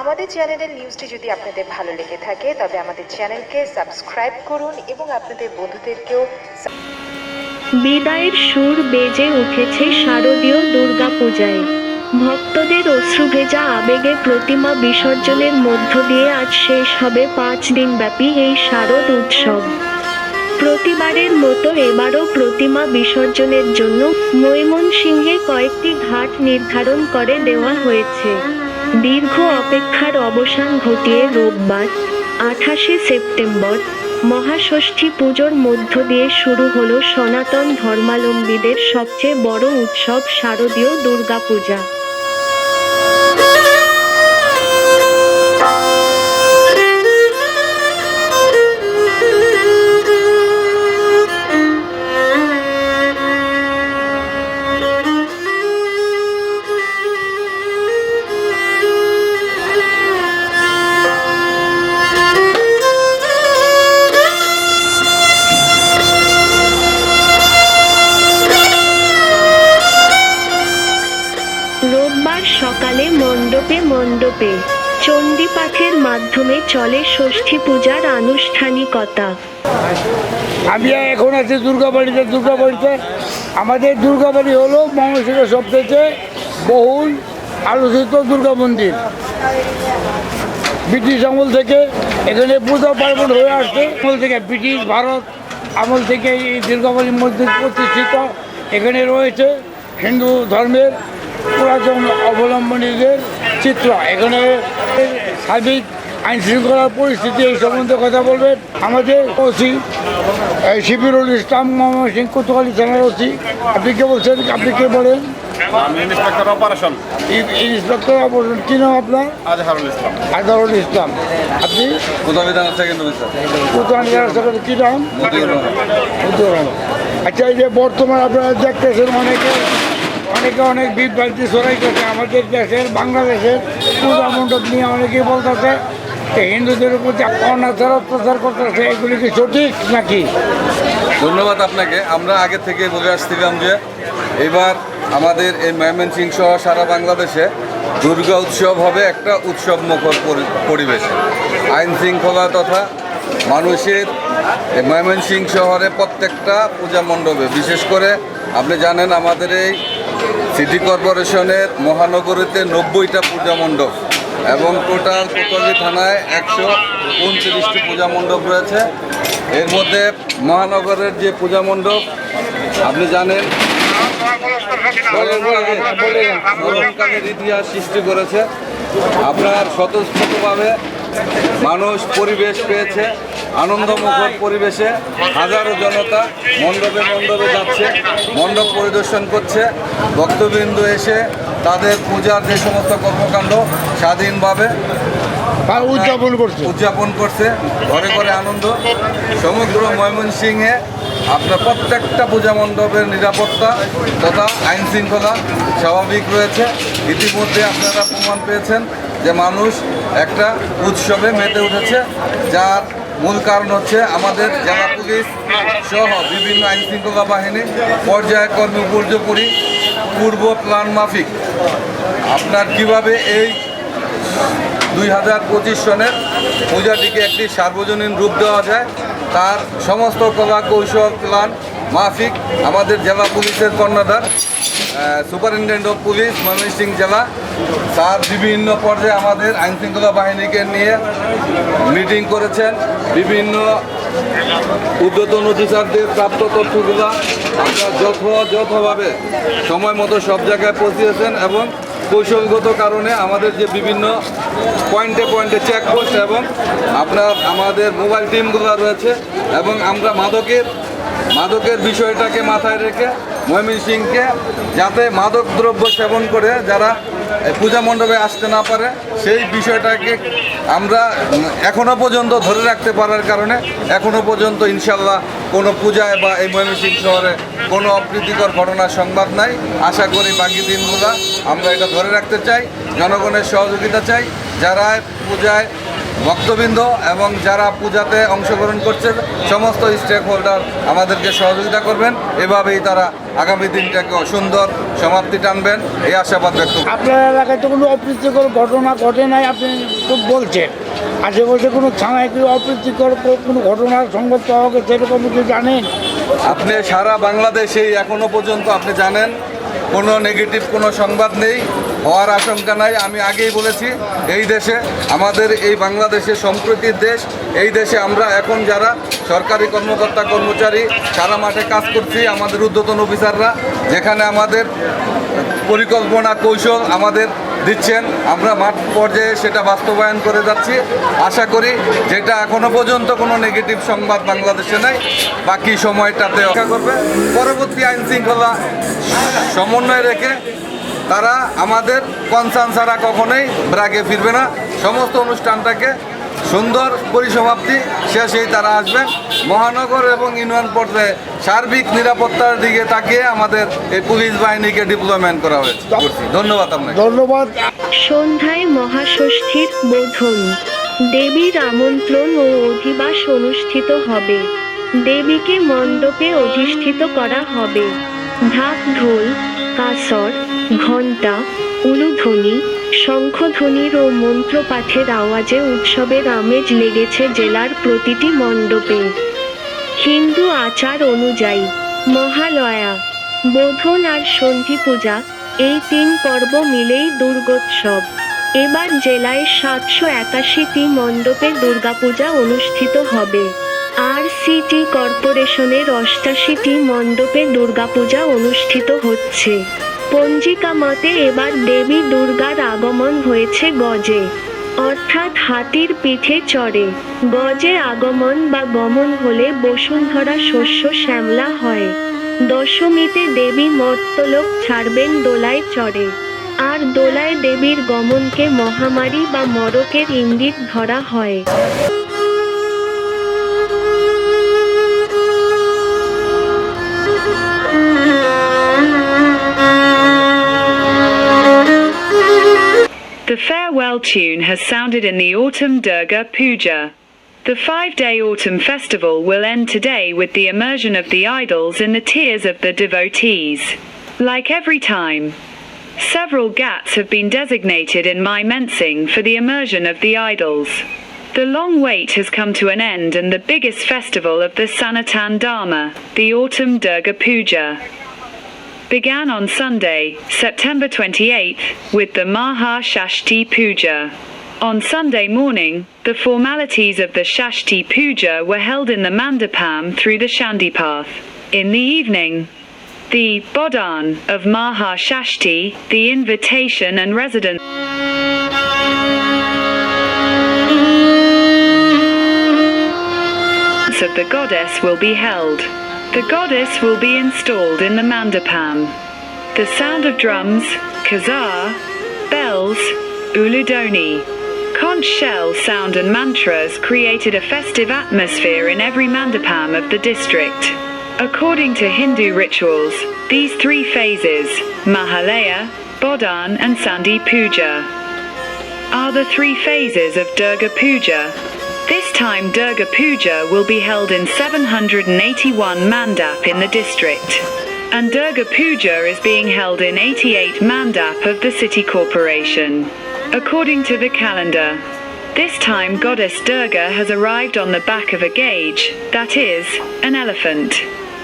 আমাদের চ্যানেলের নিউজটি যদি আপনাদের ভালো লেগে থাকে, তবে আমাদের চ্যানেলকে সাবস্ক্রাইব করুন এবং আপনাদের বন্ধুদেরকেও বিদায়ের সুর বেজে উঠেছে শারদীয় দুর্গাপূজায়। ভক্তদের অশ্রুভেজা আবেগে প্রতিমা বিসর্জনের মধ্য দিয়ে আজ শেষ হবে পাঁচ দিনব্যাপী এই শারদ উৎসব। প্রতিবারের মতো এবারও প্রতিমা বিসর্জনের জন্য ময়মনসিংহে কয়েকটি ঘাট নির্ধারণ করে দেওয়া হয়েছে। দীর্ঘ অপেক্ষার অবসান ঘটিয়ে রোববার আঠাশে সেপ্টেম্বর মহাষষ্ঠী পুজোর মধ্য দিয়ে শুরু হলো সনাতন ধর্মালম্বীদের সবচেয়ে বড় উৎসব শারদীয় দুর্গাপূজা। মণ্ডপে চণ্ডীপাঠের মাধ্যমে চলে ষষ্ঠী পূজার আনুষ্ঠানিকতা। আমি এখন আছি দুর্গাবাড়িতে দুর্গাবাড়িতে। আমাদের দুর্গাবাড়ি হলো মহাশিবের সবথেকে বহুল আলোচিত দুর্গা মন্দির। ব্রিটিশ আমল থেকে এখানে পূজা পার্বণ হয়ে আসছে। আমল থেকে ব্রিটিশ, ভারত আমল থেকে এই দুর্গাবাড়ি মন্দির প্রতিষ্ঠিত। এখানে রয়েছে হিন্দু ধর্মের পুরাতন অবলম্বনীদের চিত্র। এখানে সার্বিক আইন শৃঙ্খলার পরিস্থিতি এই সম্বন্ধে কথা বলবেন আমাদের ওসি শিবিরুল ইসলাম মোহাম্মদ সিং কোতোয়ালি থানার ওসি। আপনি কে বলছেন? আপনি কে বলেন? আমি ইন্সপেক্টর অপারেশন। Inspector operation. কী নাম আপনার? আজহারুল ইসলাম। আজহারুল ইসলাম। আপনি? সেকেন্ড অফিসার কোতোয়ালি থানার কী নাম। আচ্ছা এই যে বর্তমান আপনারা দেখতেছেন অনেকে অনেকে অনেক বিভ্রান্তি ছড়াইতেছে আমাদের দেশের, বাংলাদেশের পূজা মণ্ডপ নিয়ে অনেকেই বলতেছে হিন্দুদের উপর যে অনাচার, অত্যাচার করতেছে, এগুলি কি সঠিক নাকি? ধন্যবাদ আপনাকে। আমরা আগে থেকে বলে আসছিলাম যে এবার আমাদের এই ময়মনসিংহ সহ সারা বাংলাদেশে দুর্গা উৎসব হবে একটা উৎসব মুখর পরি- পরিবেশে। আইন শৃঙ্খলা তথা মানুষের এই ময়মনসিংহ শহরে প্রত্যেকটা পূজা মণ্ডপে, বিশেষ করে আপনি জানেন আমাদের এই সিটি কর্পোরেশনের মহানগরীতে নব্বইটা পূজা মণ্ডপ এবং টোটাল কোতোয়ালি থানায় একশো উনত্রিশটি পূজা মণ্ডপ রয়েছে। এর মধ্যে মহানগরের যে পূজা মণ্ডপ, আপনি জানেন ইতিহাস সৃষ্টি করেছে। আপনার স্বতঃস্ফূর্তভাবে মানুষ পরিবেশ পেয়েছে। আনন্দমুখর পরিবেশে হাজারো জনতা মণ্ডপে মণ্ডপে যাচ্ছে মণ্ডপ পরিদর্শন করছে ভক্তবৃন্দ এসে তাদের পূজার যে সমস্ত কর্মকাণ্ড স্বাধীনভাবে উদযাপন করছে। উদযাপন করছে ঘরে ঘরে আনন্দ। সমগ্র ময়মনসিংহে আপনার প্রত্যেকটা পূজা মণ্ডপের নিরাপত্তা তথা আইন শৃঙ্খলা স্বাভাবিক রয়েছে। ইতিমধ্যে আপনারা প্রমাণ পেয়েছেন যে মানুষ একটা উৎসবে মেতে উঠেছে যার মূল কারণ হচ্ছে আমাদের জেলা পুলিশ সহ বিভিন্ন আইন শৃঙ্খলা বাহিনী, পর্যায়ক্রমে উপর্যপরি পূর্ব প্ল্যান মাফিক। আপনার কীভাবে এই দুই হাজার পঁচিশ সনের পূজাটিকে একটি সার্বজনীন রূপ দেওয়া যায়, তার সমস্ত কলা কৌশল প্ল্যান মাফিক আমাদের জেলা পুলিশের কর্ণধার সুপারিনটেন্ডেন্ট অফ পুলিশ ময়মনসিংহ জেলা। তার বিভিন্ন পর্যায়ে আমাদের আইন শৃঙ্খলা বাহিনীকে নিয়ে মিটিং করেছেন। বিভিন্ন উদ্যতন অফিসারদের প্রাপ্ত তথ্যগুলো আমরা যথাযথভাবে সময় মতো সব জায়গায় পৌঁছিয়েছেন এবং কৌশলগত কারণে আমাদের যে বিভিন্ন পয়েন্টে পয়েন্টে চেকপোস্ট এবং আপনার আমাদের মোবাইল টিমগুলো রয়েছে এবং আমরা মাদকের মাদকের বিষয়টাকে মাথায় রেখে ময়মনসিংহকে যাতে মাদক দ্রব্য সেবন করে যারা পূজা মণ্ডপে আসতে না পারে, সেই বিষয়টাকে আমরা এখনও পর্যন্ত ধরে রাখতে পারার কারণে এখনও পর্যন্ত ইনশাল্লাহ কোনো পূজায় বা এই ময়মনসিংহ শহরে কোনো অপ্রীতিকর ঘটনার সংবাদ নাই। আশা করি বাকি দিনগুলো আমরা এটা ধরে রাখতে চাই, জনগণের সহযোগিতা চাই, যারা পূজায় ভক্তবৃন্দ এবং যারা পূজাতে অংশগ্রহণ করছে সমস্ত স্টেক হোল্ডার আমাদেরকে সহযোগিতা করবেন। এভাবেই তারা আগামী দিনটাকে সুন্দর সমাপ্তি টানবেন। এই আশাবাদ ব্যক্ত আপনার এলাকায় তো কোনো অপ্রীতিকর ঘটনা ঘটে নাই আপনি খুব বলছেন। আশেপাশে কোনো থানায় কি অপ্রীতিকর কোনো ঘটনার সংবাদ পাওয়া গেছে এরকম কিছু জানেন? আপনি সারা বাংলাদেশেই এখনও পর্যন্ত আপনি জানেন কোনো নেগেটিভ কোনো সংবাদ নেই। হওয়ার আশঙ্কা নাই। আমি আগেই বলেছি, এই দেশে, আমাদের এই বাংলাদেশে সম্প্রীতির দেশ, এই দেশে আমরা এখন যারা সরকারি কর্মকর্তা, কর্মচারী, সারা মাঠে কাজ করছি, আমাদের ঊর্ধ্বতন অফিসাররা, যেখানে আমাদের পরিকল্পনা, কৌশল আমাদের দিচ্ছেন, আমরা মাঠ পর্যায়ে সেটা বাস্তবায়ন করে যাচ্ছি। আশা করি যেটা এখনও পর্যন্ত কোনো নেগেটিভ সংবাদ বাংলাদেশে নেই, বাকি সময়টাতে অপেক্ষা করবে। পরবর্তী আইন শৃঙ্খলা সমন্বয় রেখে তারা আমাদের কনসার্ন ছাড়া কখনোই ব্রাগে ফিরবে না। সমস্ত অনুষ্ঠানটাকে সুন্দর পরিসমাপ্তি শেষেই তারা আসবেন মহানগর এবং ইউনিয়ন পর্যায়ে সার্বিক নিরাপত্তার দিকে তাকিয়ে আমাদের এই পুলিশ বাহিনীকে ডিপ্লয়মেন্ট করা হয়েছে। ধন্যবাদ আপনাকে। ধন্যবাদ। সন্ধ্যায় মহাষষ্ঠীর বোধন। দেবীর আমন্ত্রণ ও অধিবাস অনুষ্ঠিত হবে। দেবীকে মণ্ডপে অধিষ্ঠিত করা হবে। ঢাক ঢোল কাসর ঘণ্টা উলুধ্বনি শঙ্খধ্বনির ও মন্ত্রপাঠের আওয়াজে উৎসবের আমেজ লেগেছে জেলার প্রতিটি মণ্ডপে। হিন্দু আচার অনুযায়ী মহালয়া, বোধন আর সন্ধি পূজা এই তিন পর্ব মিলেই দুর্গোৎসব। এবার জেলায় সাতশো একাশিটি মণ্ডপে দুর্গাপূজা অনুষ্ঠিত হবে। আর সিটি কর্পোরেশনের অষ্টাশিটি মণ্ডপে দুর্গাপূজা অনুষ্ঠিত হচ্ছে। পঞ্জিকা মতে এবার দেবী দুর্গার আগমন হয়েছে গজে। অর্থাৎ হাতির পিঠে চড়ে। গজে আগমন বা গমন হলে বসুন্ধরা শস্য শ্যামলা হয়। দশমীতে দেবী মর্তলোক ছাড়বেন দোলায় চড়ে। আর দোলায় দেবীর গমনকে মহামারী বা মরকের ইঙ্গিত ধরা হয়। The farewell tune has sounded in the Autumn Durga Puja. The five day autumn festival will end today with the immersion of the idols in the tears of the devotees. Like every time, several ghats have been designated in my mensing for the immersion of the idols. The long wait has come to an end, and the biggest festival of the Sanatan Dharma, the Autumn Durga Puja, began on Sunday, September 28th, with the Maha Shashti Puja. On Sunday morning, the formalities of the Shashti Puja were held in the Mandapam through the Shandi path. In the evening, the Bodhan of Maha Shashti, the invitation and residence of the goddess will be held. The goddess will be installed in the mandapam. The sound of drums, kazar, bells, uludoni, conch shell sound and mantras created a festive atmosphere in every mandapam of the district. According to Hindu rituals, these three phases, Mahalaya, Bodhan and Sandi Puja, are the three phases of Durga Puja. This time Durga Puja will be held in 781 Mandap in the district. And Durga Puja is being held in 88 Mandap of the city corporation. According to the calendar, this time Goddess Durga has arrived on the back of a gauge, that is, an elephant.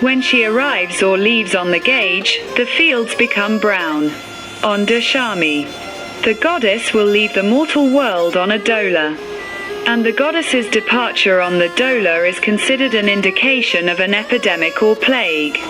When she arrives or leaves on the gauge, the fields become brown. On Dashami, the goddess will leave the mortal world on a dola. And the goddess's departure on the dola is considered an indication of an epidemic or plague.